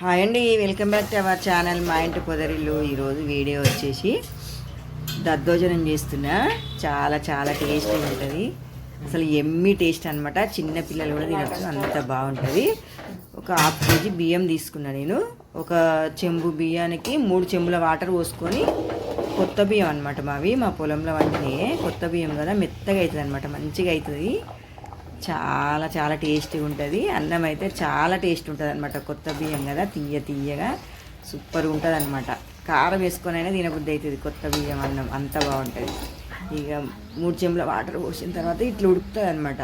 Hi అండి welcome back to our channel మా ఇంటి పొదరిల్లు. ఈరోజు వీడియో వచ్చేసి దద్దోజనం చేస్తున్నా. చాలా చాలా టేస్టీ ఉంటుంది. అసలు ఎమ్మి టేస్ట్ అనమాట చిన్న పిల్లలు కూడా తినచ్చు అంత బాగుంటుంది. ఒక హాఫ్ కేజీ బియ్యం తీసుకున్నా నేను. ఒక చెంబు బియ్యానికి మూడు చెంబుల వాటర్ పోసుకొని కొత్త బియ్యం అనమాట మావి. మా పొలంలో వండినాయి కొత్త బియ్యం కదా మెత్తగా అవుతుంది అనమాట మంచిగా అవుతుంది చాలా చాలా టేస్టీగా ఉంటుంది. అన్నం అయితే చాలా టేస్ట్ ఉంటుంది అనమాట కొత్త బియ్యం కదా తీయ తీయగా సూపర్ ఉంటుంది అనమాట కారం వేసుకొని అయినా తినబుద్ధి అవుతుంది కొత్త బియ్యం అన్నం. అంత బాగుంటుంది. ఇక మూడు చెంబుల వాటర్ పోసిన తర్వాత ఇట్లా ఉడుకుతుంది అనమాట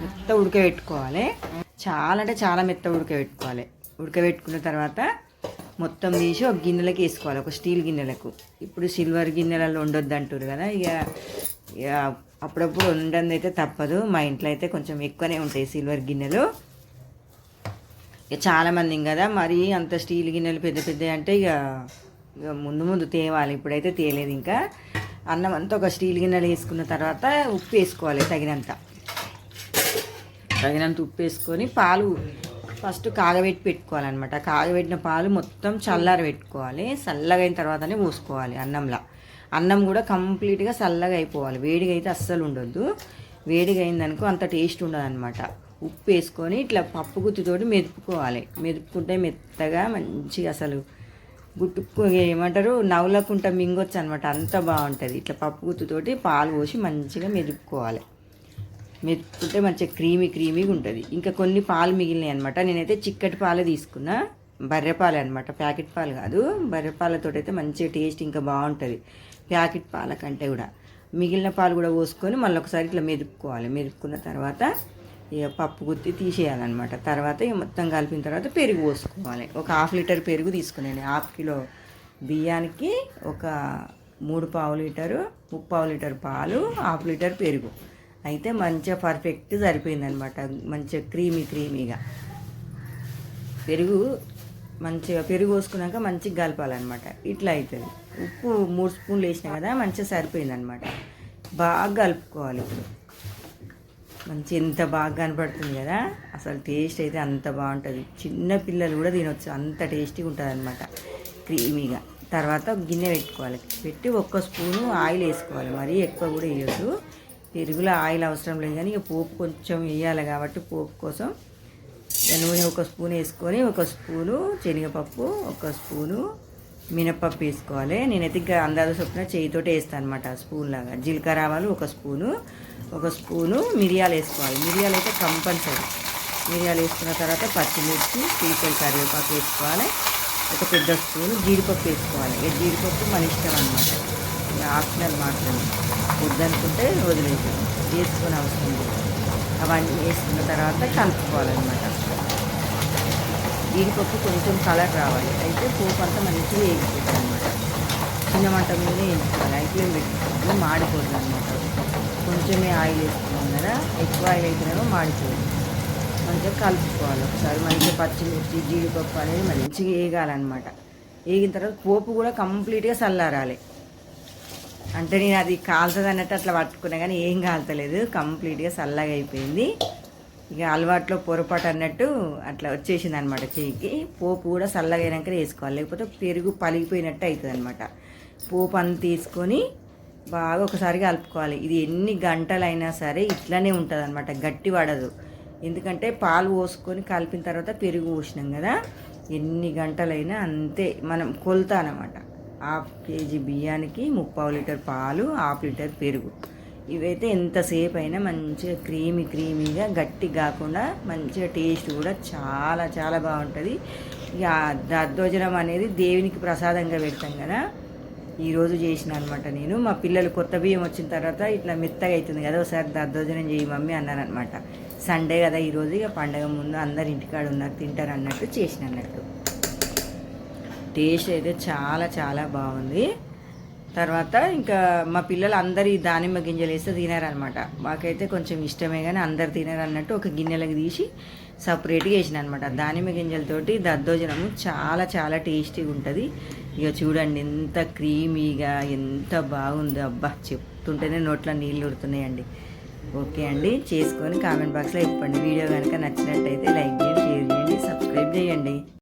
మెత్త ఉడకబెట్టుకోవాలి. చాలా అంటే చాలా మెత్త ఉడకబెట్టుకోవాలి. ఉడకబెట్టుకున్న తర్వాత మొత్తం తీసి ఒక గిన్నెలకి వేసుకోవాలి. ఒక స్టీల్ గిన్నెలకు. ఇప్పుడు సిల్వర్ గిన్నెలలో ఉండొద్దు అంటారు కదా ఇక ఇక అప్పుడప్పుడు ఉండడం అయితే తప్పదు. మా ఇంట్లో అయితే కొంచెం ఎక్కువనే ఉంటాయి సిల్వర్ గిన్నెలు. ఇక చాలామంది కదా మరి అంత స్టీల్ గిన్నెలు పెద్ద పెద్ద అంటే ఇక ఇక ముందు ముందు తేవాలి. ఇప్పుడైతే తేలేదు ఇంకా. అన్నం అంతా ఒక స్టీల్ గిన్నెలు వేసుకున్న తర్వాత ఉప్పు వేసుకోవాలి తగినంత. తగినంత ఉప్పు వేసుకొని పాలు ఫస్ట్ కాగబెట్టి పెట్టుకోవాలన్నమాట. కాగబెట్టిన పాలు మొత్తం చల్లార పెట్టుకోవాలి చల్లగా అయిన తర్వాతనే పోసుకోవాలి అన్నంలో. అన్నం కూడా కంప్లీట్గా చల్లగా అయిపోవాలి. వేడిగా అయితే అస్సలు ఉండొద్దు. వేడిగా అయిందనుకో అంత టేస్ట్ ఉండదు అనమాట ఉప్పు వేసుకొని ఇట్లా పప్పు గుత్తితోటి మెదుపుకోవాలి. మెదుపుకుంటే మెత్తగా మంచిగా అసలు గుట్టుకు ఏమంటారు? నవ్వులకుంట మింగొచ్చు అనమాట అంత బాగుంటుంది. ఇట్లా పప్పు గుత్తుతోటి పాలు పోసి మంచిగా మెదుపుకోవాలి. మెతుకుంటే మంచిగా క్రీమీ క్రీమీగా ఉంటుంది. ఇంకా కొన్ని పాలు మిగిలినాయి అనమాట నేనైతే చిక్కటి పాలే తీసుకున్నా. బర్రె పాలే అనమాట ప్యాకెట్ పాలు కాదు. బర్రె పాలతో అయితే మంచిగా టేస్ట్ ఇంకా బాగుంటుంది. ప్యాకెట్ పాల కంటే కూడా. మిగిలిన పాలు కూడా పోసుకొని మళ్ళీ ఒకసారి ఇట్లా మెదుపుకోవాలి మెదుపుకున్న తర్వాత ఇక పప్పు గుత్తి తీసేయాలన్నమాట. తర్వాత ఇక మొత్తం కలిపిన తర్వాత పెరుగు పోసుకోవాలి. ఒక హాఫ్ లీటర్ పెరుగు తీసుకున్నాను హాఫ్ కిలో బియ్యానికి ఒక మూడు పావు లీటరు ముప్పావు లీటర్ పాలు హాఫ్ లీటర్ పెరుగు. అయితే మంచిగా పర్ఫెక్ట్ సరిపోయిందనమాట మంచిగా క్రీమీ క్రీమీగా. పెరుగు మంచిగా పెరుగు పోసుకున్నాక మంచిగా కలపాలన్నమాట. ఇట్లా అవుతుంది ఉప్పు మూడు స్పూన్లు వేసినా కదా మంచిగా సరిపోయిందనమాట బాగా కలుపుకోవాలి ఇప్పుడు. మంచి ఎంత బాగా కనపడుతుంది కదా అసలు టేస్ట్ అయితే అంత బాగుంటుంది. చిన్న పిల్లలు కూడా తినొచ్చు అంత టేస్టీగా ఉంటుంది అనమాట క్రీమీగా. తర్వాత గిన్నె పెట్టుకోవాలి. పెట్టి ఒక్క స్పూను ఆయిల్ వేసుకోవాలి. మరీ ఎక్కువ కూడా వేయొద్దు. పెరుగులో ఆయిల్ అవసరం లేదు కానీ ఇక పోపు కొంచెం వేయాలి కాబట్టి పోపు కోసం నూనె ఒక స్పూన్ వేసుకొని ఒక స్పూను శనగపప్పు ఒక స్పూను మినప్పప్పు వేసుకోవాలి. నేనైతే ఇంకా అందాజ చొప్పున చేయితోటి వేస్తాను అనమాట స్పూన్ లాగా. జీలకర్ర ఆవాలు ఒక స్పూను ఒక స్పూను మిరియాలు వేసుకోవాలి. మిరియాలు అయితే కంపల్సరీ. మిరియాలు వేసుకున్న తర్వాత పచ్చిమిర్చి పీకలు కరివేపాకు వేసుకోవాలి. ఒక పెద్ద స్పూను జీడిపప్పు వేసుకోవాలి. జీడిపప్పు మన ఇష్టం అనమాట ఆప్షనల్ మాత్రమే. వద్దనుకుంటే వదిలేసాం వేసుకునే అవసరం లేదు. అవన్నీ వేసుకున్న తర్వాత కలుపుకోవాలన్నమాట. జీడిపప్పు కొంచెం కలర్ రావాలి. అయితే పోపు అంతా మంచిగా వేగిపోతుంది అనమాట చిన్న మంట మీద వేయించుకోవాలి. ఐట్లేం పెట్టుకోవాలి మాడిపోతుంది అనమాట కొంచెమే ఆయిల్ వేసుకున్నాం కదా ఎక్కువ ఆయిల్ అయితేనేమో మాడిపోతుంది. మంచిగా కలుపుకోవాలి ఒకసారి. మంచిగా పచ్చిమిర్చి జీడిపప్పు అనేది మంచిగా వేగాలన్నమాట. వేగిన తర్వాత పోపు కూడా కంప్లీట్గా చల్లారాలి. అంటే నేను అది కాలుతుంది అన్నట్టు అట్లా పట్టుకున్నా కానీ ఏం కాలుతలేదు కంప్లీట్గా చల్లగా అయిపోయింది. ఇక అలవాట్లో పొరపాటు అన్నట్టు అట్లా వచ్చేసింది అనమాట చేయికి పోపు కూడా చల్లగా వేసుకోవాలి. లేకపోతే పెరుగు పలిగిపోయినట్టు అవుతుంది అనమాట పోపు అంత తీసుకొని బాగా ఒకసారి కలుపుకోవాలి. ఇది ఎన్ని గంటలైనా సరే ఇట్లానే ఉంటుంది అనమాట గట్టి పడదు ఎందుకంటే పాలు పోసుకొని కలిపిన తర్వాత పెరుగు పోసినాం కదా. ఎన్ని గంటలైనా అంతే. మనం కొలుతా అనమాట హాఫ్ కేజీ బియ్యానికి ముప్పావు లీటర్ పాలు హాఫ్ లీటర్ పెరుగు. ఇవైతే ఎంతసేపు అయినా మంచిగా క్రీమీ క్రీమీగా గట్టి కాకుండా మంచిగా టేస్ట్ కూడా చాలా చాలా బాగుంటుంది. ఇక దద్దోజనం అనేది దేవునికి ప్రసాదంగా పెడతాం కదా. ఈరోజు చేసిన అనమాట నేను. మా పిల్లలు కొత్త బియ్యం వచ్చిన తర్వాత ఇట్లా మెత్తగా అవుతుంది కదా ఒకసారి దద్దోజనం చేయి మమ్మీ అన్నారనమాట సండే కదా ఈరోజు ఇక పండగ ముందు అందరు ఇంటికాడ ఉన్నారు తింటారు అన్నట్టు చేసిన అన్నట్టు. టేస్ట్ అయితే చాలా చాలా బాగుంది. తర్వాత ఇంకా మా పిల్లలు అందరు ఈ దానిమ్మ గింజలు వేస్తే తినారనమాట మాకైతే కొంచెం ఇష్టమే కానీ అందరు తినారు అన్నట్టు ఒక గిన్నెలకు తీసి సపరేట్గా వేసిన అనమాట దానిమ్మ గింజలతోటి దద్దోజనము చాలా చాలా టేస్టీగా ఉంటుంది. ఇక చూడండి ఎంత క్రీమీగా ఎంత బాగుందో అబ్బా! చెప్తుంటేనే నోట్లో నీళ్ళు ఉడుతున్నాయండి ఓకే అండి చేసుకొని కామెంట్ బాక్స్లో చెప్పండి. వీడియో కనుక నచ్చినట్టయితే లైక్ చేయండి షేర్ చేయండి సబ్స్క్రైబ్ చేయండి.